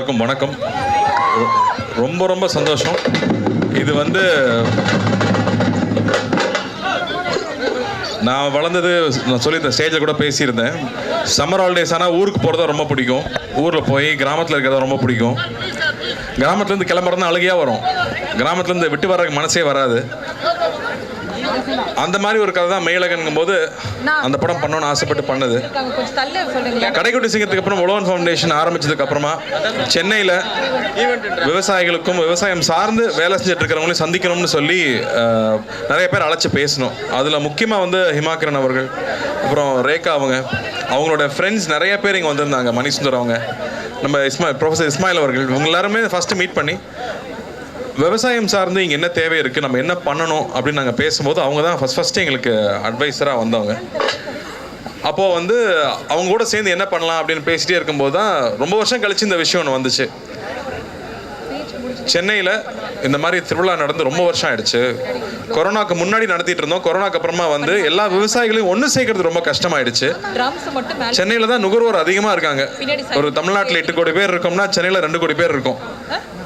எல்லாருக்கும் வணக்கம். ரொம்ப ரொம்ப சந்தோஷம். இது வந்து நான் வளர்ந்தது நான் சொல்லியிருந்தேன் ஸ்டேஜில் கூட பேசியிருந்தேன். சம்மர் ஹாலிடேஸ் ஆனால் ஊருக்கு போகிறது ரொம்ப பிடிக்கும். ஊரில் போய் கிராமத்தில் இருக்கிறத ரொம்ப பிடிக்கும். கிராமத்துலேருந்து கிளம்புறதுனா அழுகையாக வரும். கிராமத்துலேருந்து விட்டு வர்றதுக்கு மனசே வராது. அந்த மாதிரி ஒரு கதை தான் மேலகன்கும் போது அந்த படம் பண்ணணும்னு ஆசைப்பட்டு பண்ணது. கடைக்குட்டி சிங்கத்துக்கு அப்புறம் உழவன் ஃபவுண்டேஷன் ஆரம்பிச்சதுக்கு அப்புறமா சென்னையில் விவசாயிகளுக்கும் விவசாயம் சார்ந்து வேலை செஞ்சுட்டு இருக்கிறவங்களையும் சந்திக்கணும்னு சொல்லி நிறைய பேர் அழைச்சி பேசணும். அதில் முக்கியமாக வந்து ஹிமாக்கிரன் அவர்கள் அப்புறம் ரேகா அவங்க அவங்களோட ஃப்ரெண்ட்ஸ் நிறைய பேர் இங்கே வந்திருந்தாங்க மணிசுந்தர் அவங்க. நம்ம இஸ்மா ப்ரொஃபஸர் இஸ்மாயில் அவர்கள் இவங்க எல்லாருமே ஃபஸ்ட்டு மீட் பண்ணி விவசாயம் சார்ந்து இங்கே என்ன தேவை இருக்குது நம்ம என்ன பண்ணணும் அப்படின்னு நாங்கள் பேசும்போது அவங்க தான் ஃபஸ்ட் ஃபஸ்ட்டு எங்களுக்கு அட்வைஸராக வந்தவங்க. அப்போது வந்து அவங்க கூட சேர்ந்து என்ன பண்ணலாம் அப்படின்னு பேசிட்டே இருக்கும்போது தான் ரொம்ப வருஷம் கழிச்சு இந்த விஷயம் ஒன்று வந்துச்சு. சென்னையில் இந்த மாதிரி திருவிழா நடந்து ரொம்ப வருஷம் ஆயிடுச்சு. கொரோனாக்கு முன்னாடி நடத்திட்டு இருந்தோம். கொரோனாக்கு அப்புறமா வந்து எல்லா விவசாயிகளையும் ஒன்று சேர்க்கறது ரொம்ப கஷ்டமாயிடுச்சு. சென்னையில் தான் நுகர்வோர் அதிகமாக இருக்காங்க. ஒரு தமிழ்நாட்டில் எட்டு கோடி பேர் இருக்கோம்னா சென்னையில் ரெண்டு கோடி பேர் இருக்கும்.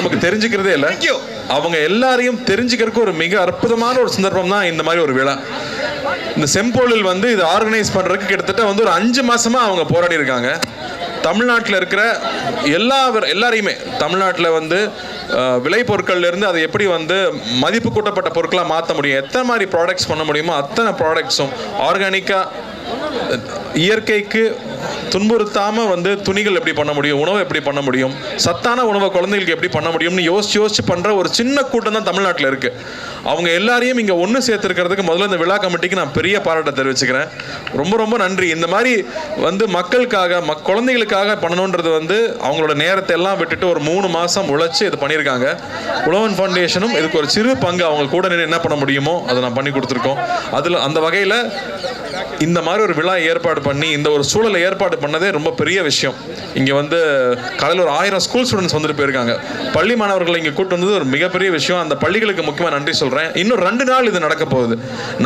நமக்கு தெரிஞ்சுக்கிறதே இல்லை. அவங்க எல்லாரையும் தெரிஞ்சுக்கிறதுக்கு ஒரு மிக அற்புதமான ஒரு சந்தர்ப்பம் தான் இந்த மாதிரி ஒரு விழா. இந்த செம்பொழில் வந்து இது ஆர்கனைஸ் பண்றதுக்கு கிட்டத்தட்ட வந்து ஒரு அஞ்சு மாசமா அவங்க போராடி இருக்காங்க. தமிழ்நாட்டில் இருக்கிற எல்லா எல்லாரையுமே. தமிழ்நாட்டில் வந்து அஹ், விளைபொருட்கள்ல இருந்து அதை எப்படி வந்து மதிப்பு கூட்டப்பட்ட பொருட்களாக மாற்ற முடியும் எத்தனை மாதிரி ப்ராடக்ட்ஸ் பண்ண முடியுமோ அத்தனை ப்ராடக்ட்ஸும் ஆர்கானிக்காக இயற்கைக்கு துன்புறுத்தாம வந்து துணிகள் எப்படி பண்ண முடியும்? உணவு எப்படி பண்ண முடியும்? சத்தான உணவை குழந்தைகளுக்கு எப்படி பண்ண முடியும்னு யோசிச்சு யோசிச்சு பண்ற ஒரு சின்ன கூட்டம் தான் தமிழ்நாட்டில் இருக்கு. அவங்க எல்லாரையும் இங்க ஒன்று சேர்த்துருக்கிறதுக்கு முதல்ல இந்த விழா கமிட்டிக்கு நான் பெரிய பாராட்டை தெரிவிச்சுக்கிறேன். ரொம்ப ரொம்ப நன்றி. இந்த மாதிரி வந்து மக்களுக்காக மக் குழந்தைகளுக்காக பண்ணணுன்றது வந்து அவங்களோட நேரத்தை எல்லாம் விட்டுட்டு ஒரு மூணு மாசம் உழைச்சு இது பண்ணியிருக்காங்க. உழவன் ஃபவுண்டேஷனும் இதுக்கு ஒரு சிறு பங்கு அவங்க கூட நின்று என்ன பண்ண முடியுமோ அதை நான் பண்ணி கொடுத்துருக்கோம். அதில் அந்த வகையில் இந்த மாதிரி ஒரு விழா ஏற்பாடு பண்ணி இந்த ஒரு சூழலை ஏற்பாடு பண்ணதே ரொம்ப பெரிய விஷயம். இங்கே வந்து காலையில் ஒரு ஆயிரம் ஸ்கூல் ஸ்டூடெண்ட்ஸ் வந்துட்டு போயிருக்காங்க. பள்ளி மாணவர்களை இங்கே கூட்டு வந்தது ஒரு மிகப்பெரிய விஷயம். அந்த பள்ளிகளுக்கு முக்கியமாக நன்றி சொல்கிறேன் இன்னும் ரெண்டு நாள் இது நடக்க போகுது.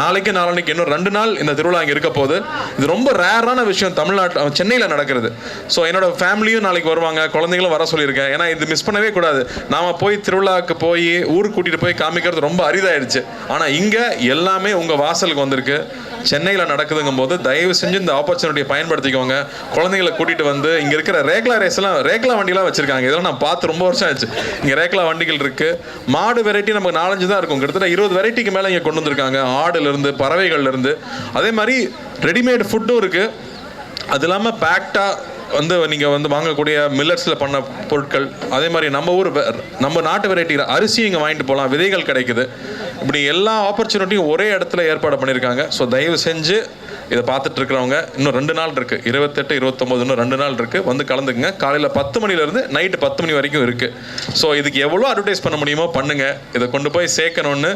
நாளைக்கு நாளைக்கு இன்னும் ரெண்டு நாள் இந்த திருவிழா இங்கே இருக்க போகுது. இது ரொம்ப ரேரான விஷயம் தமிழ்நாட்டில் சென்னையில் நடக்கிறது. ஸோ என்னோட ஃபேமிலியும் நாளைக்கு வருவாங்க. குழந்தைங்களும் வர சொல்லியிருக்கேன். ஏன்னா இது மிஸ் பண்ணவே கூடாது. நாம போய் திருவிழாவுக்கு போய் ஊருக்கு கூட்டிகிட்டு போய் காமிக்கிறது ரொம்ப அரிதாயிடுச்சு ஆனால் இங்கே எல்லாமே உங்கள் வாசலுக்கு வந்திருக்கு. சென்னையில் நடக்குதுங்கும் போது தயவு செஞ்சு இந்த ஆப்பர்ச்சுனிட்டியை பயன்படுத்திக்கோங்க. குழந்தைங்களை கூட்டிகிட்டு வந்து இங்கே இருக்கிற ரேக்லா ரேஸ்லாம் ரேக்லா வண்டிலாம் வச்சுருக்காங்க. இதெல்லாம் நான் பார்த்து ரொம்ப வருஷம் ஆச்சு. இங்கே ரேக்லா வண்டிகள் இருக்குது மாடு வெரைட்டி நமக்கு நாலஞ்சு தான் இருக்கும். கிட்டத்தட்ட இருபது வெரைட்டிக்கு மேலே இங்கே கொண்டு வந்திருக்காங்க. ஆடுலேருந்து பறவைகள்லேருந்து அதே மாதிரி ரெடிமேட் ஃபுட்டும் இருக்குது அது இல்லாமல் பேக்டாக வந்து நீங்கள் வந்து வாங்கக்கூடிய மில்லட்ஸில் பண்ண பொருட்கள். அதே மாதிரி நம்ம ஊர் வெ- நம்ம நாட்டு வெரைட்டி அரிசி இங்கே வாங்கிட்டு போகலாம். விதைகள் கிடைக்குது. இப்படி எல்லா ஆப்பர்ச்சுனிட்டியும் ஒரே இடத்துல ஏற்பாடு பண்ணியிருக்காங்க. ஸோ தயவு செஞ்சு இதை பார்த்துட்டு இருக்கிறவங்க இன்னும் ரெண்டு நாள் இருக்கு. இருபத்தெட்டு இருபத்தொம்போது இன்னும் ரெண்டு நாள் இருக்கு. வந்து கலந்துக்குங்க. காலையில் பத்து மணிலேருந்து நைட்டு பத்து மணி வரைக்கும் இருக்கு. ஸோ இதுக்கு எவ்வளோ அட்வர்டைஸ் பண்ண முடியுமோ பண்ணுங்க. இதை கொண்டு போய் சேர்க்கணும்னு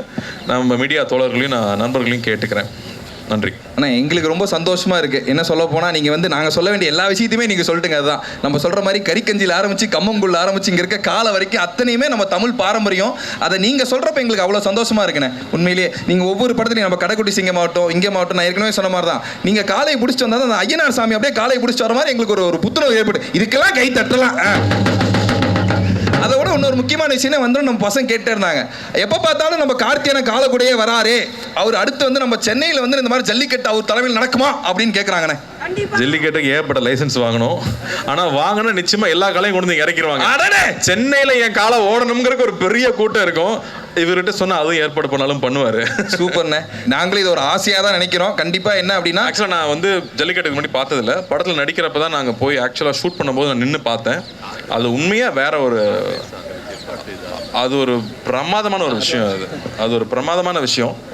நம்ம மீடியா தோழர்களையும் நான் நண்பர்களையும் கேட்டுக்கிறேன். நன்றி. ஆனால் எங்களுக்கு ரொம்ப சந்தோஷமா இருக்கு. என்ன சொல்ல போனால் நீங்கள் வந்து நாங்கள் சொல்ல வேண்டிய எல்லா விஷயத்தையுமே நீங்கள் சொல்லிட்டுங்க அதுதான். நம்ம சொல்கிற மாதிரி கறிக்கஞ்சியில் ஆரம்பிச்சு கம்மங்குள்ள ஆரம்பிச்சு இங்கே இருக்க காலை வரைக்கும் அத்தனையுமே நம்ம தமிழ் பாரம்பரியம். அதை நீங்கள் சொல்கிறப்ப எங்களுக்கு அவ்வளோ சந்தோஷமா இருக்குண்ணே. உண்மையிலேயே நீங்கள் ஒவ்வொரு படத்துலையும் நம்ம கடைக்குட்டி சிங்கம் மாவட்டம் இங்கே மாவட்டம் நான் ஏற்கனவே சொன்ன மாதிரி தான் நீங்கள் காலையை பிடிச்சிட்டு வந்தால் அந்த ஐயனார் சாமி அப்படியே காலையை பிடிச்சிட்டு வர மாதிரி எங்களுக்கு ஒரு ஒரு புத்துணர்வு ஏற்படும் இதுக்கெல்லாம் கை தட்டலாம். அதை விட இன்னொரு முக்கியமான விஷயம் வந்து நம்ம பசங்க கேட்டே இருந்தாங்க. எப்போ பார்த்தாலும் நம்ம கார்த்தியான காலக்கூடையே வராரே. அவர் அடுத்து வந்து நம்ம சென்னையில் வந்து இந்த மாதிரி ஜல்லிக்கட்டு அவர் தலைமையில் நடக்குமா அப்படின்னு கேட்குறாங்கண்ணே ஜல்லிக்கட்டுக்கு ஏகப்பட்ட லைசன்ஸ் வாங்கணும். ஆனா வாங்கினா நிச்சயமா எல்லா காலையும் கொண்டு வந்து இறக்கிடுவாங்க அடடே! சென்னையில என் காலை ஓடணுங்கிறக்கு ஒரு பெரிய கூட்டம் இருக்கும். இவர்கிட்ட சொன்னா அதுவும் ஏற்பாடு பண்ணாலும் பண்ணுவாரு. சூப்பர்ண்ணே. நாங்களும் இது ஒரு ஆசையாக தான் நினைக்கிறோம். கண்டிப்பாக என்ன அப்படின்னா ஆக்சுவலாக நான் வந்து ஜல்லிக்கட்டுக்கு முன்னாடி பார்த்ததில்ல. படத்தில் நடிக்கிறப்ப தான் நாங்கள் போய் ஆக்சுவலாக ஷூட் பண்ணும்போது நான் நின்று பார்த்தேன். அது உண்மையாக வேற ஒரு அது ஒரு பிரமாதமான ஒரு விஷயம் அது. அது ஒரு பிரமாதமான விஷயம்.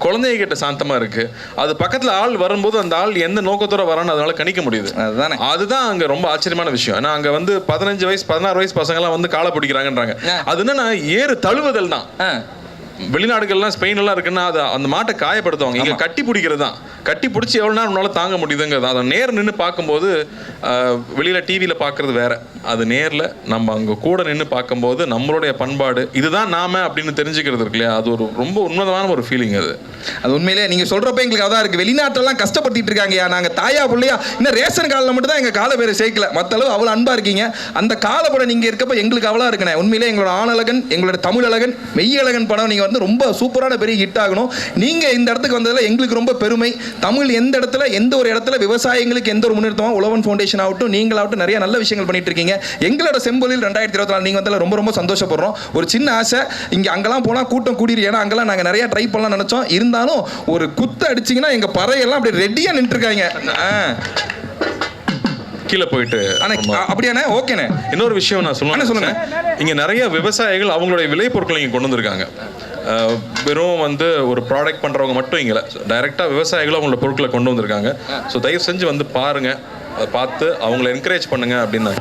குழந்தைங்க கிட்ட சாந்தமா இருக்கு. அது பக்கத்துல ஆள் வரும்போது அந்த ஆள் எந்த நோக்கத்தோட வரான்னு அதனால கணிக்க முடியுது. அதுதானே. அதுதான் அங்க ரொம்ப ஆச்சரியமான விஷயம். ஏன்னா அங்க வந்து பதினஞ்சு வயசு பதினாறு வயசு பசங்க எல்லாம் வந்து காலை பிடிக்கிறாங்கன்றாங்க. அது என்னன்னா ஏறு தழுவுதல் தான். வெளிநாடுகள்லாம் ஸ்பெயின் எல்லாம் இருக்குன்னா அது அந்த மாட்டை காயப்படுத்துவாங்க. இங்க கட்டி பிடிக்கிறது தான் கட்டி பிடிச்சி எவ்வளவு நேரம் உன்னால தாங்க முடியுதுங்கிறது அதை நேர் நின்று பார்க்கும்போது வெளியில டிவியில பார்க்கிறது வேற. அது நேர்ல நம்ம அங்க கூட நின்று பார்க்கும்போது நம்மளுடைய பண்பாடு. இதுதான் நாம அப்படின்னு தெரிஞ்சுக்கிறது இருக்கு இல்லையா? அது ஒரு ரொம்ப உன்னதமான ஒரு ஃபீலிங் அது. அது உண்மையிலேயே நீங்கள் சொல்கிறப்ப எங்களுக்கு அதான் இருக்குது வெளிநாட்டெல்லாம் கஷ்டப்பட்டுட்டு இருக்காங்கயா நாங்கள் தாயா பிள்ளையா இன்னும் ரேஷன் காலில் மட்டும் தான் எங்கள் கால பேரை சேர்க்கல. மற்றளவு அவ்வளோ அன்பாக இருக்கீங்க. அந்த கால படம் நீங்கள் இருக்கப்ப எங்களுக்கு அவ்வளோ இருக்குண்ணே. உண்மையிலே எங்களோட ஆணழகன் எங்களோட தமிழ் அழகன் மெய்யழகன் படம் நீங்கள் வந்து ரொம்ப சூப்பரான பெரிய ஹிட் ஆகணும். நீங்கள் இந்த இடத்துக்கு வந்ததில் எங்களுக்கு ரொம்ப பெருமை. தமிழ் எந்த இடத்துல எந்த ஒரு இடத்துல விவசாயிகளுக்கு எந்த ஒரு முன்னேற்றமும் உழவன் ஃபவுண்டேஷன் ஆகட்டும் நீங்களாகட்டும் நிறைய நல்ல விஷயங்கள் பண்ணிட்டு இருக்கீங்க. எங்களோட செம்பொலில் ரெண்டாயிரத்தி இருபத்தி நாலு நீங்கள் வந்து ரொம்ப ரொம்ப சந்தோஷப்படுறோம். ஒரு சின்ன ஆசை. இங்கே அங்கெல்லாம் போனால் கூட்டம் கூடிரு ஏன்னா அங்கெல்லாம் நாங்கள் நிறைய ட்ரை பண்ணலாம் நினச்சோம். இருந்தால் இருந்தாலும் ஒரு குத்து அடிச்சீங்கன்னா எங்க பறையெல்லாம் அப்படி ரெடியா நின்று இருக்காங்க கீழே போயிட்டு. அப்படியாண்ணே? ஓகேண்ணே. இன்னொரு விஷயம் நான் சொல்லணும் சொல்லுங்க. இங்க நிறைய விவசாயிகள் அவங்களுடைய விளைபொருட்களை இங்க கொண்டு வந்திருக்காங்க. வெறும் வந்து ஒரு ப்ராடக்ட் பண்றவங்க மட்டும் இங்க டைரக்டா விவசாயிகளும் அவங்களோட பொருட்களை கொண்டு வந்திருக்காங்க. ஸோ தயவு செஞ்சு வந்து பாருங்க. அதை பார்த்து அவங்கள என்கரேஜ் பண்ணுங்க அப்படின்னு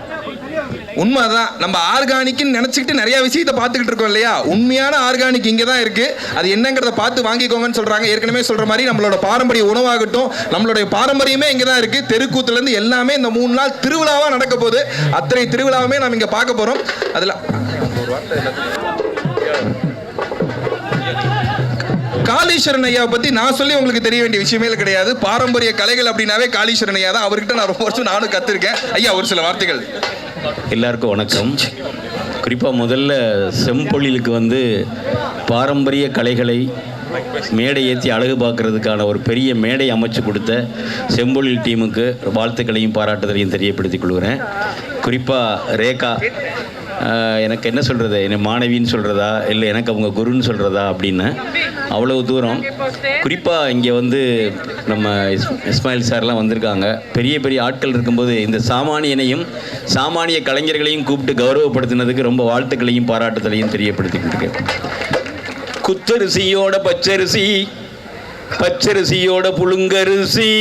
உண்மைதான். நம்ம ஆர்கானிக்னு நினைச்சுக்கிட்டு நிறைய விஷயத்த பார்த்துக்கிட்டு இருக்கோம் இல்லையா? உண்மையான ஆர்கானிக் இங்கே தான் இருக்கு. அது என்னங்கிறத பார்த்து வாங்கிக்கோங்கன்னு சொல்றாங்க. ஏற்கனவே சொல்ற மாதிரி நம்மளோட பாரம்பரிய உணவாகட்டும் நம்மளுடைய பாரம்பரியமே இங்கே தான் இருக்கு. தெருக்கூத்துல இருந்து எல்லாமே இந்த மூணு நாள் திருவிழாவா நடக்க போகுது. அத்தனை திருவிழாவுமே நம்ம இங்கே பார்க்க போறோம். அதில் காளீஸ்வரன் ஐயாவை பத்தி நான் சொல்லி உங்களுக்கு தெரிய வேண்டிய விஷயமே கிடையாது. பாரம்பரிய கலைகள் அப்படின்னாவே காளீஸ்வரன் ஐயா தான். அவர்கிட்ட நான் ரொம்ப வருஷம் நானும் கத்திருக்கேன். ஐயா ஒரு சில வார்த்தைகள். எல்லாருக்கும் வணக்கம். குறிப்பாக முதல்ல செம்பொழிலுக்கு வந்து பாரம்பரிய கலைகளை மேடை ஏற்றி அழகு பார்க்கறதுக்கான ஒரு பெரிய மேடை அமைச்சு கொடுத்த செம்பொழில் டீமுக்கு வாழ்த்துக்களையும் பாராட்டுதலையும் தெரியப்படுத்திக் கொள்கிறேன். குறிப்பாக ரேகா எனக்கு என்ன சொல்கிறது என்னை மாணவின்னு சொல்கிறதா இல்லை எனக்கு அவங்க குருன்னு சொல்கிறதா அப்படின்னு அவ்வளவு தூரம். குறிப்பாக இங்கே வந்து நம்ம இஸ்மாயில் சார்லாம் வந்திருக்காங்க. பெரிய பெரிய ஆட்கள் இருக்கும்போது இந்த சாமானியனையும் சாமானிய கலைஞர்களையும் கூப்பிட்டு கௌரவப்படுத்தினதுக்கு ரொம்ப வாழ்த்துக்களையும் பாராட்டுதலையும் தெரியப்படுத்திக்கிட்டு குத்தரிசியோட பச்சரிசி பச்சரிசியோட புழுங்கரிசி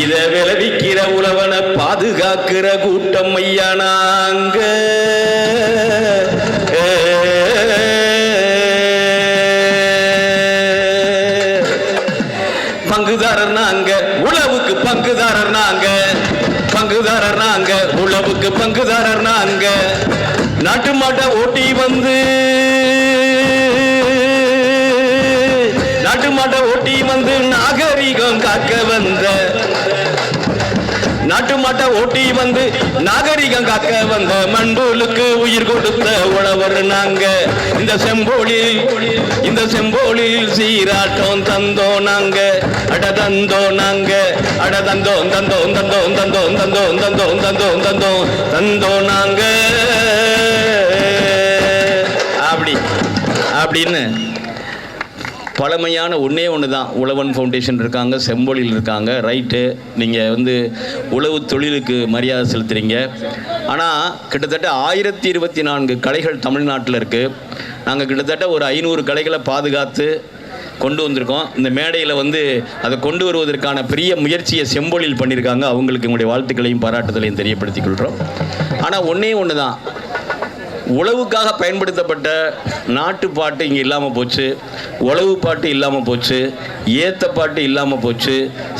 இத விளைவிக்கிற உழவனை பாதுகாக்கிற கூட்டம் ஐயா நாங்க. பங்குதாரர் நாங்க உழவுக்கு பங்குதாரர் நாங்க. பங்குதாரர் நாங்க உழவுக்கு பங்குதாரர் நாங்க. நாட்டு மாட்டை ஓட்டி வந்து நாட்டு மாட்டை ஓட்டி வந்து நாகரிகம் காக்க வந்த நாட்டு மாட்டை ஓட்டி வந்து நாகரிகம் காக்க வந்த மண்டூலுக்கு உயிர் கொடுத்த உழவர் நாங்க. இந்த செம்போலில் இந்த செம்போலில் சீராட்டம் தந்தோம் நாங்க. அட தந்தோம் நாங்க. அட தந்தோம் தந்தோம் தந்தோம் தந்தோம் தந்தோம் தந்தோம் தந்தோம் தந்தோம் தந்தோம் நாங்க. அப்படி அப்படின்னு பழமையான ஒன்றே ஒன்று தான் உழவன் ஃபவுண்டேஷன் இருக்காங்க செம்பொழில் இருக்காங்க ரைட்டு நீங்கள் வந்து உழவு தொழிலுக்கு மரியாதை செலுத்துகிறீங்க ஆனால் கிட்டத்தட்ட ஆயிரத்தி இருபத்தி நான்கு கலைகள் தமிழ்நாட்டில் இருக்குது நாங்கள் கிட்டத்தட்ட ஒரு ஐநூறு கலைகளை பாதுகாத்து கொண்டு வந்திருக்கோம். இந்த மேடையில் வந்து அதை கொண்டு வருவதற்கான பெரிய முயற்சியை செம்பொழில் பண்ணியிருக்காங்க. அவங்களுக்கு உங்களுடைய வாழ்த்துக்களையும் பாராட்டுதலையும் தெரியப்படுத்திக் கொள்கிறோம். ஆனால் ஒன்றே ஒன்று தான் உழவுக்காக பயன்படுத்தப்பட்ட நாட்டுப்பாட்டு இங்கே இல்லாமல் போச்சு உழவு பாட்டு இல்லாமல் போச்சு ஏத்த பாட்டு இல்லாமல் போச்சு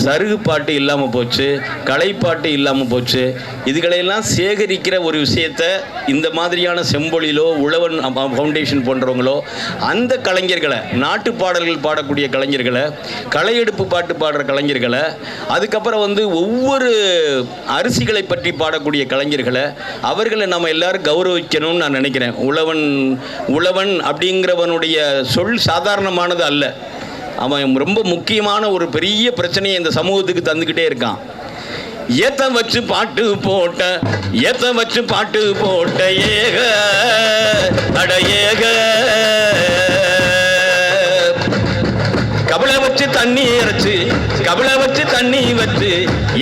சருகு பாட்டு இல்லாமல் போச்சு கலைப்பாட்டு இல்லாமல் போச்சு. இதுகளையெல்லாம் சேகரிக்கிற ஒரு விஷயத்த இந்த மாதிரியான செம்பொழிலோ உழவன் ஃபவுண்டேஷன் போன்றவங்களோ அந்த கலைஞர்களை நாட்டு பாடல்கள் பாடக்கூடிய கலைஞர்களை களையெடுப்பு பாட்டு பாடுற கலைஞர்களை அதுக்கப்புறம் வந்து ஒவ்வொரு அரிசிகளை பற்றி பாடக்கூடிய கலைஞர்களை அவர்களை நம்ம எல்லாரும் கௌரவிக்கணும்னு நான் நினைக்கிறேன். உழவன் உழவன் அப்படிங்கிறவனுடைய சொல் சாதாரணமானது அல்ல. அவன் ரொம்ப முக்கியமான ஒரு பெரிய பிரச்சனையை இந்த சமூகத்துக்கு தந்துக்கிட்டே இருக்கான். ஏத்த வச்சு பாட்டு போட்ட ஏத்த வச்சு பாட்டு போட்ட ஏக அட ஏக. கபில வச்சு தண்ணி இறைச்சு கபில வச்சு தண்ணி வச்சு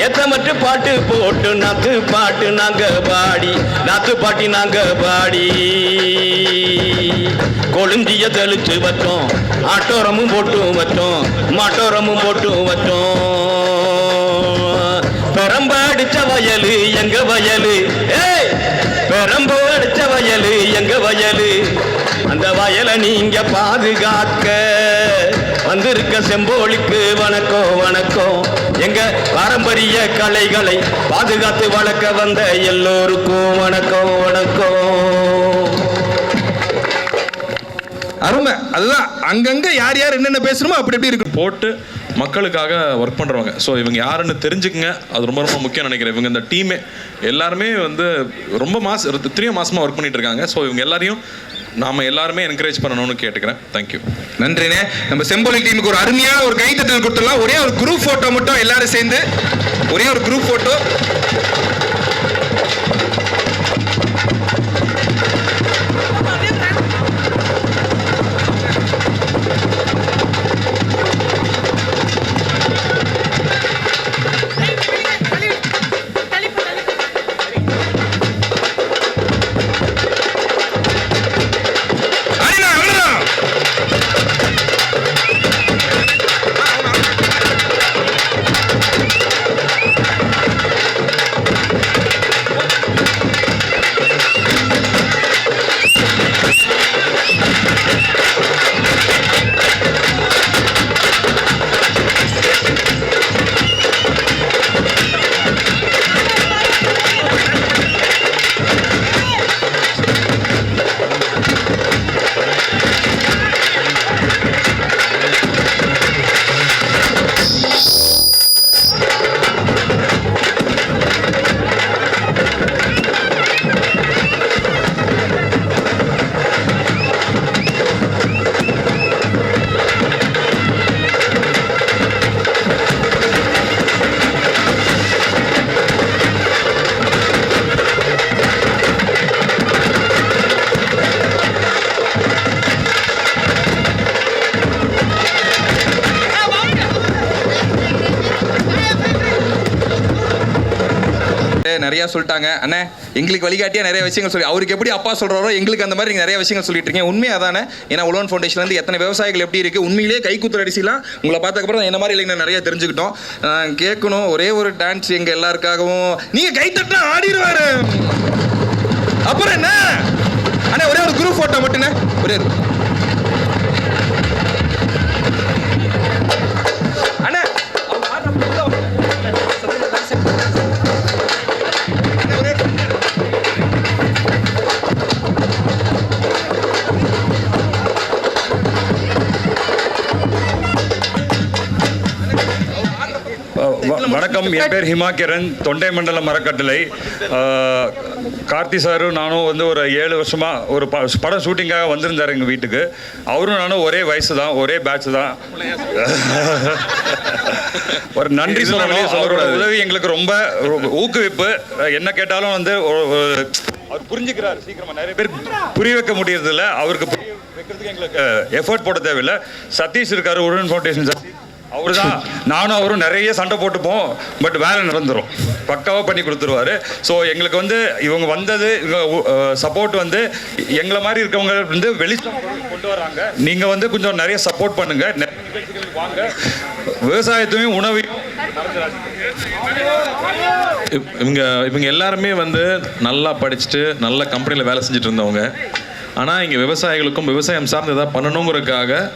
ஏத்த மட்டும் பாட்டு போட்டு நாத்து பாட்டு நாங்க பாடி நாத்து பாட்டி நாங்க பாடி. கொழுந்திய தெளிச்சு வச்சோம் ஆட்டோரமும் போட்டு வச்சோம் மாட்டோரமும் போட்டு வச்சோம். பெரம்ப அடிச்ச வயலு எங்க வயலு? ஏய்! பெரம்பு அடிச்ச வயலு எங்க வயலு? அந்த வயலை நீங்க பாதுகாக்க வந்திருக்க செம்போலிக்கு வணக்கம் வணக்கம் எங்க பாரம்பரிய கலைகளை பாதுகாத்து வளர்க்க வந்த எல்லோருக்கும் வணக்கம் வணக்கம் அருமை. அதுதான் அங்கங்க யார் யார் என்னென்ன பேசணுமோ அப்படி எப்படி இருக்கு. போட்டு மக்களுக்காக ஒர்க் பண்ணுறவங்க ஸோ இவங்க யாருன்னு தெரிஞ்சுக்குங்க. அது ரொம்ப ரொம்ப முக்கியம் நினைக்கிறேன். இவங்க இந்த டீமே எல்லாருமே வந்து ரொம்ப மாசம் இத்தனையோ மாதமாக ஒர்க் பண்ணிட்டு இருக்காங்க. ஸோ இவங்க எல்லாரையும் நாம எல்லாருமே என்கரேஜ் பண்ணணும்னு கேட்டுக்கிறேன். தேங்க்யூ நன்றிண்ணே. நம்ம செம்பொலி டீமுக்கு ஒரு அருமையான ஒரு கைத்தட்டல் கொடுத்துடலாம். ஒரே ஒரு குரூப் ஃபோட்டோ மட்டும் எல்லாரும் சேர்ந்து ஒரே ஒரு குரூப் ஃபோட்டோ நிறைய சொல்லிட்டாங்க. அண்ணே எங்களுக்கு வழிகாட்டியா நிறைய விஷயங்கள் சொல்லி அவருக்கு எப்படி அப்பா சொல்றாரோ எங்களுக்கு அந்த மாதிரி நிறைய விஷயங்கள் சொல்லிட்டு இருக்கீங்க. உண்மையா தானே? ஏன்னா உலோன் ஃபவுண்டேஷன்ல இருந்து எத்தனை விவசாயிகள் எப்படி இருக்கு உண்மையிலேயே கைக்குத்தல் அடிசிலாம் உங்களை பார்த்தக்கப்புறம் என்ன மாதிரி இல்லைங்க நிறைய தெரிஞ்சுக்கிட்டோம். கேட்கணும் ஒரே ஒரு டான்ஸ் எங்க எல்லாருக்காகவும். நீங்க கை தட்டினா ஆடிடுவாரு. அப்புறம் என்ன? அண்ணே ஒரே ஒரு குரூப் போட்டோ மட்டும்ண்ணே ஒரே ஒரு வணக்கம் என் பேர் ஹிமாகிரன் தொண்டை மண்டலம் மரக்கட்டளை. கார்த்தி சாரும் நானும் வந்து ஒரு ஏழு வருஷமா ஒரு ப- படம் ஷூட்டிங்காக வந்திருந்தார் எங்கள் வீட்டுக்கு. அவரும் நானும் ஒரே வயசு தான் ஒரே பேட்ச் தான். ஒரு நன்றி சொல்லணும் அவரோட. உதவி எங்களுக்கு ரொம்ப ஊக்குவிப்பு. என்ன கேட்டாலும் வந்து அவர் புரிஞ்சுக்கிறார் சீக்கிரமா. நிறைய பேர் புரிய வைக்க முடியறதில்ல. அவருக்கு புரிய வைக்கிறதுக்கு எங்களுக்கு எஃபர்ட் போட தேவையில்லை. சதீஷ் இருக்காரு உடன் ஃபவுண்டேஷன் சதீஷ். அவர் தான் நானும் அவரும் நிறைய சண்டை போட்டுப்போம் பட் வேலை நடந்துரும் பக்காவாக பண்ணி கொடுத்துருவாரு. ஸோ எங்களுக்கு வந்து இவங்க வந்தது இவங்க சப்போர்ட் வந்து எங்களை மாதிரி இருக்கவங்க வந்து வெளிச்சம் கொண்டு வராங்க. நீங்கள் வந்து கொஞ்சம் நிறைய சப்போர்ட் பண்ணுங்க. வாங்க. விவசாயத்தையும் உணவையும் இவ்- இவங்க இவங்க எல்லாருமே வந்து நல்லா படிச்சுட்டு நல்ல கம்பெனியில் வேலை செஞ்சுட்டு இருந்தவங்க. ஆனால் இங்கே விவசாயிகளுக்கும் விவசாயம் சார்ந்து எதாவது பண்ணணுங்கிறதுக்காக